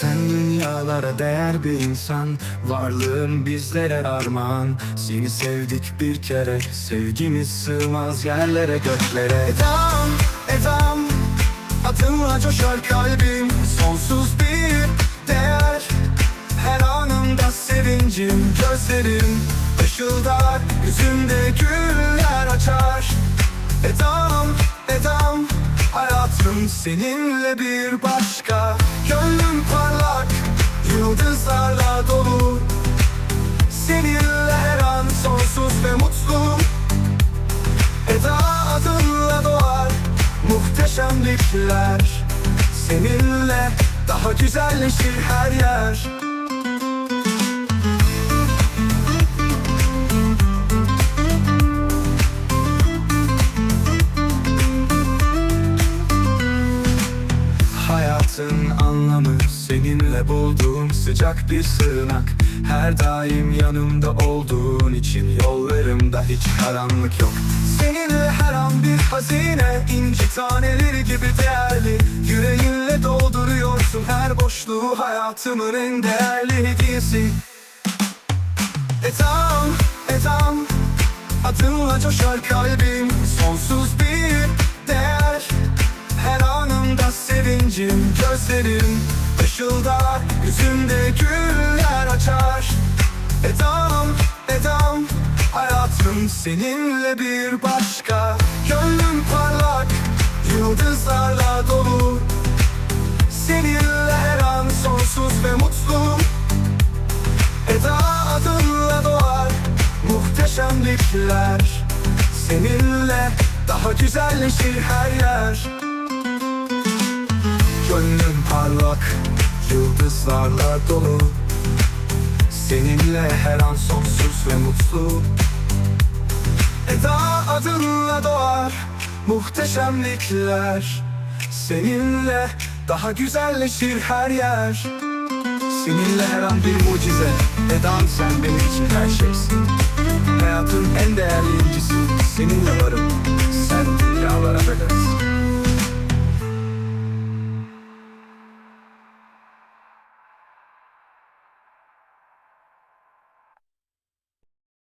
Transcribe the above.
Hayata değer bir insan Varlığın bizlere armağan. Seni sevdik bir kere Sevgimiz sığmaz yerlere göklere. Edam, edam Adımla coşar kalbim. Sonsuz bir değer Her anımda sevincim. Gözlerim ışıldar Yüzümde güller açar. Edam Seninle bir başka. Gönlüm parlak Yıldızlarla dolu. Seninle her an sonsuz ve mutlu. Eda adınla doğar Muhteşemlikler Seninle daha güzelleşir her yer Hayatın anlamı seninle bulduğum sıcak bir sığınak. Her daim yanımda olduğun için yollarımda hiç karanlık yok. Seninle her an bir hazine inci taneleri gibi değerli. Yüreğinle dolduruyorsun her boşluğu hayatımın en değerli hediyesi. Etam, etam Adımla coşar kalbim Sonsuz sevincim Gözlerim. Işıldar Yüzümde güller açar. Edam, edam Hayatım seninle bir başka. Gönlüm parlak Yıldızlarla dolu. Seninle her an sonsuz ve mutlu Eda adınla doğar Muhteşemlikler Seninle daha güzelleşir her yer Gönlüm parlak Yıldızlarla dolu. Seninle her an sonsuz ve mutlu. Eda adınla doğar Muhteşemlikler. Seninle daha güzelleşir her yer. Seninle her an bir mucize. Edam sen benim için her şeysin. Hayatın en değerli incisi. Seninle varım